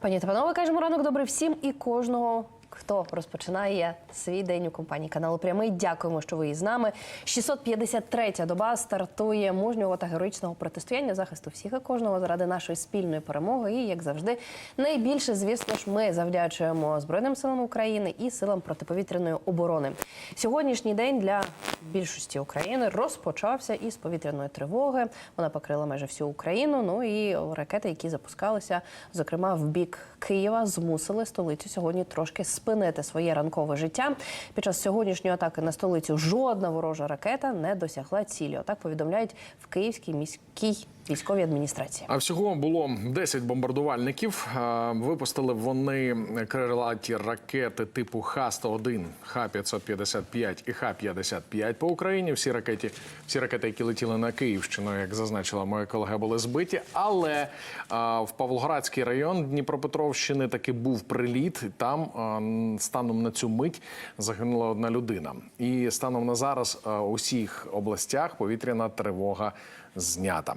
Пані та панове, кажемо ранок добрий всім і кожного. Хто розпочинає свій день у компанії каналу Прямий? Дякуємо, що ви із нами. 653-я доба стартує мужнього та героїчного протистояння захисту всіх і кожного заради нашої спільної перемоги. І як завжди, найбільше, звісно ж, ми завдячуємо Збройним силам України і силам протиповітряної оборони. Сьогоднішній день для більшості України розпочався із повітряної тривоги. Вона покрила майже всю Україну. Ну і ракети, які запускалися, зокрема в бік Києва, змусили столицю сьогодні трошки спинити своє ранкове життя. Під час сьогоднішньої атаки на столицю жодна ворожа ракета не досягла цілі. Отак повідомляють в Київській міській військовій адміністрації. А всього було 10 бомбардувальників. Випустили вони крилаті ракети типу Х-101, Х-555 і Х-55 по Україні. Всі ракети, всі ракети, які летіли на Київщину, як зазначила моя колега, були збиті. Але в Павлоградський район Дніпропетровщини таки був приліт. Там станом на цю мить загинула одна людина. І станом на зараз у всіх областях повітряна тривога знята.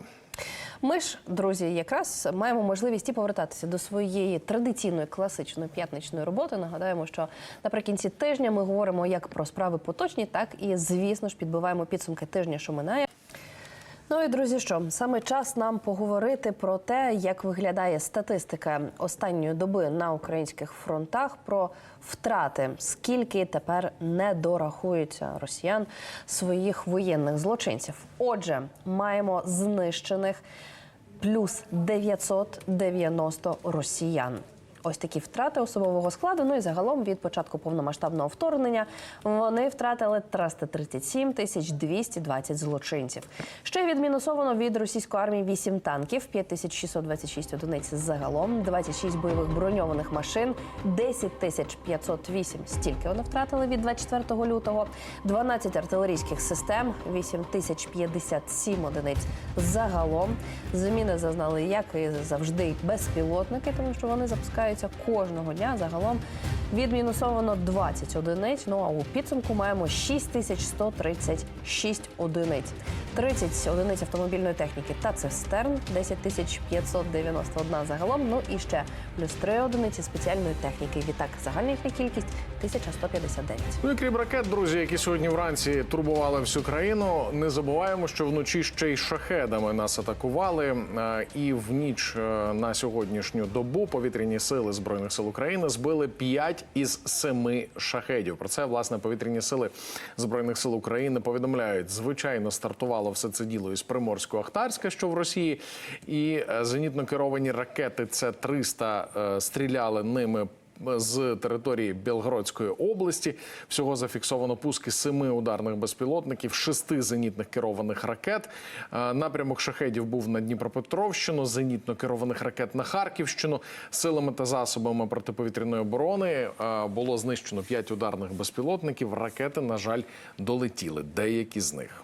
Ми ж, друзі, якраз маємо можливість і повертатися до своєї традиційної класичної п'ятничної роботи. Нагадаємо, що наприкінці тижня ми говоримо як про справи поточні, так і звісно ж підбиваємо підсумки тижня, що минає. Ну і друзі, що саме час нам поговорити про те, як виглядає статистика останньої доби на українських фронтах, про втрати, скільки тепер не дорахуються росіян своїх воєнних злочинців. Отже, маємо знищених плюс 990 росіян. Ось такі втрати особового складу. Ну і загалом від початку повномасштабного вторгнення вони втратили 337 тисяч 220 злочинців. Ще відмінусовано від російської армії 8 танків, 5626 одиниць загалом, 26 бойових броньованих машин, 10 тисяч 508 стільки вони втратили від 24 лютого, 12 артилерійських систем, 8 тисяч 57 одиниць загалом. Заміни зазнали, як і завжди, безпілотники, тому що вони запускаються кожного дня. Загалом відмінусовано 20 одиниць. Ну а у підсумку маємо 6136 одиниць. 30 одиниць автомобільної техніки та цистерн, 10 тисяч 591 загалом. Ну і ще плюс 3 одиниці спеціальної техніки. Відтак загальна їхня кількість 1159. Ну і крім ракет, друзі, які сьогодні вранці турбували всю країну. Не забуваємо, що вночі ще й шахедами нас атакували. Е, І в ніч е, на сьогоднішню добу повітряні сили збройних сил України збили 5 із 7 шахедів. Про це власне повітряні сили збройних сил України повідомляють. Звичайно, стартувало все це діло із Приморсько-Ахтарська, що в Росії, і е, зенітно керовані ракети. Це 300 е, стріляли ними з території Білгородської області. Всього зафіксовано пуски семи ударних безпілотників, шести зенітних керованих ракет. Е, Напрямок шахедів був на Дніпропетровщину, зенітно керованих ракет на Харківщину. Силами та засобами протиповітряної оборони е, було знищено п'ять ударних безпілотників. Ракети, на жаль, долетіли. Деякі з них.